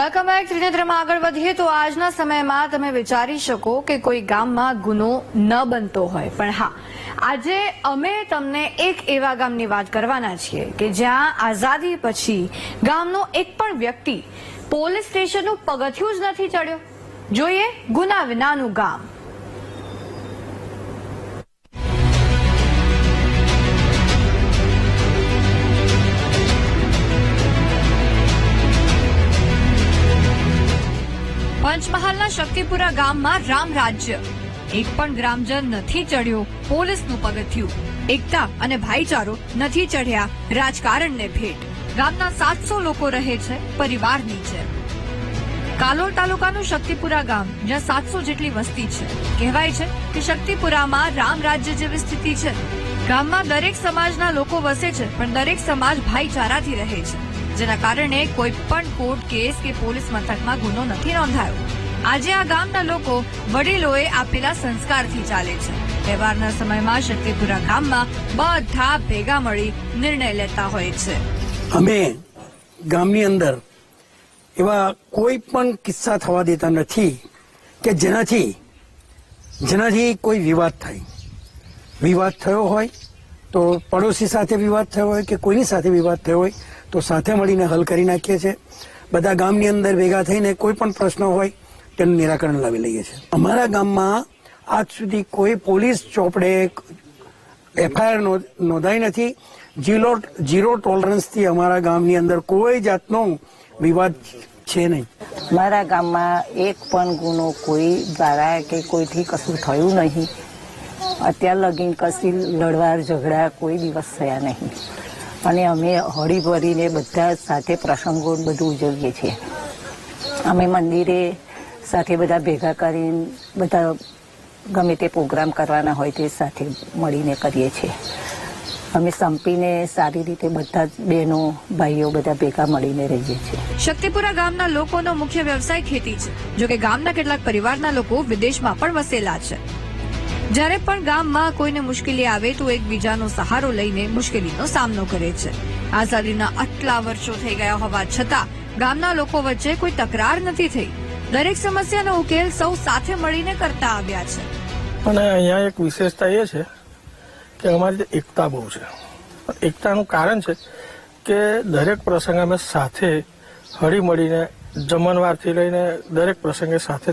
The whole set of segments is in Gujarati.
વેલકમ બેક ત્રિનેત્રમાં આગળ વધીએ તો આજના સમયમાં તમે વિચારી શકો કે કોઈ ગામમાં ગુનો ન બનતો હોય. પણ હા, આજે અમે તમને એક એવા ગામની વાત કરવાના છીએ કે જ્યાં આઝાદી પછી ગામનો એક પણ વ્યક્તિ પોલીસ સ્ટેશનનું પગથિયું જ નથી ચડ્યો. જોઈએ ગુના વિનાનું ગામ. પંચમહાલના શક્તિપુરા ગામમાં રામ રાજ્ય. એક પણ ગ્રામજન નથી ચડ્યો, પોલીસનું પગથિયું. એકતા અને ભાઈચારો નથી ચઢ્યા, રાજકારણને ભેટ. ગામના સાતસો લોકો રહે છે પરિવારની છે કાલોલ તાલુકાનું શક્તિપુરા ગામ, જ્યાં સાતસો જેટલી વસ્તી છે. કહેવાય છે કે શક્તિપુરામાં રામ રાજ્ય જેવી સ્થિતિ છે. ગામમાં દરેક સમાજના લોકો વસે છે, પણ દરેક સમાજ ભાઈચારાથી રહે છે. જેના કારણે કોઈ પણ કોર્ટ કેસ કે પોલીસ મથકમાં ગુનો નથી નોંધાયો. આજે આ ગામના લોકો વડીલોએ આપેલા સંસ્કારથી ચાલે છે. તહેવારના સમયમાં શક્તિપુરા ગામમાં બધા ભેગા મળી નિર્ણય લેતા હોય છે. અમે ગામની અંદર એવા કોઈ પણ કિસ્સા થવા દેતા નથી કે જેનાથી જેનાથી કોઈ વિવાદ થાય. વિવાદ થયો હોય તો પડોશી સાથે વિવાદ થયો હોય કે કોઈની સાથે વિવાદ થયો હોય તો સાથે મળીને હલ કરી નાખીએ છીએ. બધા ગામની અંદર ભેગા થઈને કોઈ પણ પ્રશ્ન હોય, તેનું નિરાકરણ લાવી લઈએ છીએ. અમારા ગામમાં આજ સુધી કોઈ પોલીસ ચોપડે એફઆઈઆર નોંધાઈ નથી. જીરો જીરો ટોલરન્સથી અમારા ગામની અંદર કોઈ જાતનો વિવાદ છે નહીં. મારા ગામમાં એક પણ ગુનો કોઈ દ્વારા કે કોઈથી કશું થયું નહીં. અત્યાર લગીન કશી લડવા ઝઘડા કોઈ દિવસ થયા નહીં. અને અમે હળી ભરીને બધા સાથે પ્રસંગો બધું ઉજવીએ છીએ. અમે મંદિરે સાથે બધા ભેગા કરીને બધા ગમે તે પ્રોગ્રામ કરવાના હોય તે સાથે મળીને કરીએ છીએ. અમે સંપીને સારી રીતે બધા બહેનો, ભાઈઓ બધા ભેગા મળીને રહીએ છીએ. શક્તિપુરા ગામના લોકોનો મુખ્ય વ્યવસાય ખેતી છે, જોકે ગામના કેટલાક પરિવારના લોકો વિદેશમાં પણ વસેલા છે. જ્યારે પણ ગામમાં કોઈને મુશ્કેલી આવે તો એકબીજાનો સહારો લઈને મુશ્કેલીનો સામનો કરે છે. આઝાદીના આટલા વર્ષો થઈ ગયા હોવા છતાં ગામના લોકો વચ્ચે કોઈ તકરાર નથી થઈ. દરેક સમસ્યાનો ઉકેલ સૌ સાથે મળીને કરતા આવ્યા છે. અને અહીંયા એક વિશેષતા એ છે કે અમારી એકતા બહુ છે. એકતાનું કારણ છે કે દરેક પ્રસંગ અમે સાથે હળી મળીને જમણવારથી લઈને દરેક પ્રસંગે સાથે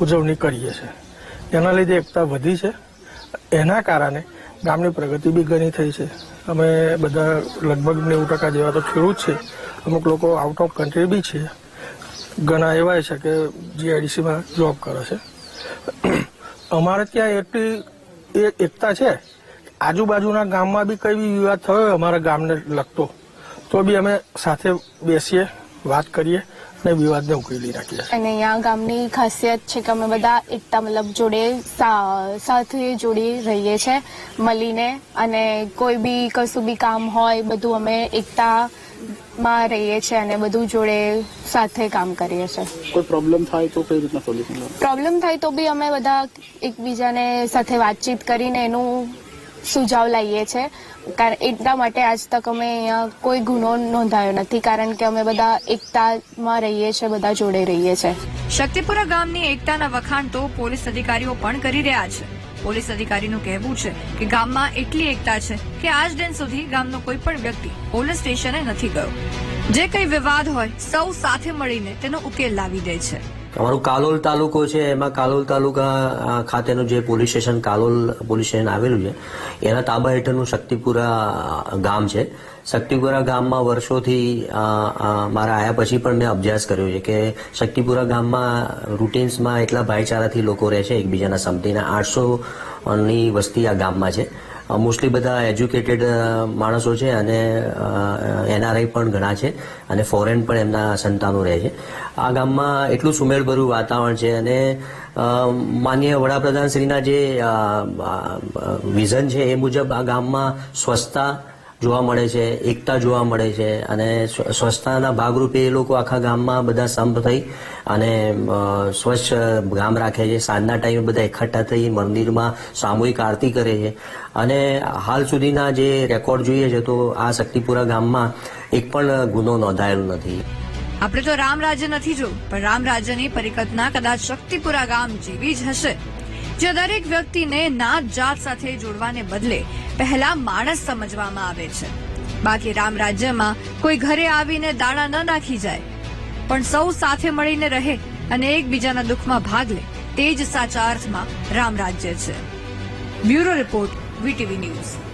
ઉજવણી કરીએ છીએ. એના લીધે એકતા વધી છે. એના કારણે ગામની પ્રગતિ બી ઘણી થઈ છે. અમે બધા લગભગ નેવું ટકા જેવા તો ખેડૂત છે. અમુક લોકો આઉટ ઓફ કન્ટ્રી બી છે. ઘણા એવા છે કે જીઆઈડીસીમાં જોબ કરે છે. અમારે ત્યાં એટલી એકતા છે. આજુબાજુના ગામમાં બી કઈ બી વિવાદ થયો અમારા ગામને લગતો, તો બી અમે સાથે બેસીએ, વાત કરીએ. અને વિવાદને ઉકેલી રાખીએ અને અહીંયા ગામની ખાસિયત છે કે અમે બધા એકતા મતલબ જોડે સા- સાથે જોડી રહીએ છે મળીને. અને કોઈ બી કશું બી કામ હોય બધું અમે એકતામાં રહીએ છીએ અને બધું જોડે સાથે કામ કરીએ છીએ. કોઈ પ્રોબ્લેમ થાય તો કઈ રીતના સોલ્યુશન પ્રોબ્લેમ થાય તો બી અમે બધા એકબીજાને સાથે વાતચીત કરીને એનું સુઝાવ લાવીએ છીએ કારણ એટલા માટે આજ તક અમે અહીંયા કોઈ ગુનો નોંધાયો નથી, કારણ કે અમે બધા એકતામાં રહીએ છીએ બધા જોડે રહીએ છીએ શક્તિપુરા ગામની એકતાના વખાણ તો પોલીસ અધિકારીઓ પણ કરી રહ્યા છે. પોલીસ અધિકારીનું કહેવું છે કે ગામમાં એટલી એકતા છે કે આજ દિન સુધી ગામનો કોઈ પણ વ્યક્તિ પોલીસ સ્ટેશને નથી ગયો. જે કંઈ વિવાદ હોય, સૌ સાથે મળીને તેનો ઉકેલ લાવી દે છે. અમારું કાલોલ તાલુકો છે, એમાં કાલોલ તાલુકા ખાતેનું જે police station, Kalol police station આવેલું છે, એના તાબા હેઠળનું શક્તિપુરા ગામ છે. શક્તિપુરા ગામમાં વર્ષોથી મારા આયા પછી પણ મેં અભ્યાસ કર્યો છે કે શક્તિપુરા ગામમાં રૂટીન્સમાં એટલા ભાઈચારાથી લોકો રહે છે, એકબીજાના સંમતિના આઠસો ની વસ્તી આ ગામમાં છે. મોસ્ટલી બધા એજ્યુકેટેડ માણસો છે અને એનઆરઆઈ પણ ઘણા છે અને ફોરેન પણ એમના સંતાનો રહે છે. આ ગામમાં એટલું સુમેળભર્યું વાતાવરણ છે અને માનનીય વડાપ્રધાન શ્રીના જે વિઝન છે એ મુજબ આ ગામમાં સ્વચ્છતા જોવા મળે છે, એકતા જોવા મળે છે અને સ્વચ્છતાના ભાગરૂપે એ લોકો આખા ગામમાં બધા સંપ થઈ અને સ્વચ્છ ગામ રાખે છે. સાંજના ટાઈમે બધા એકઠા થઈ મંદિરમાં સામૂહિક આરતી કરે છે. અને હાલ સુધીના જે રેકોર્ડ જોઈએ છે તો આ શક્તિપુરા ગામમાં એક પણ ગુનો નોંધાયેલો નથી. આપણે તો રામ રાજ્ય નથી જોયું, પણ રામ રાજ્યની પરિકલ્પના કદાચ શક્તિપુરા ગામ જેવી જ હશે. જે દરેક વ્યક્તિને નાત જાત સાથે જોડવાને બદલે પહેલા માણસ સમજવામાં આવે છે. બાકી રામ રાજ્યમાં કોઈ ઘરે આવીને દાણા ન નાખી જાય. પણ સૌ સાથે મળીને રહે અને એકબીજાના દુઃખમાં ભાગ લે, તે જ સાચા અર્થમાં રામ રાજ્ય છે. Bureau report, VTV news.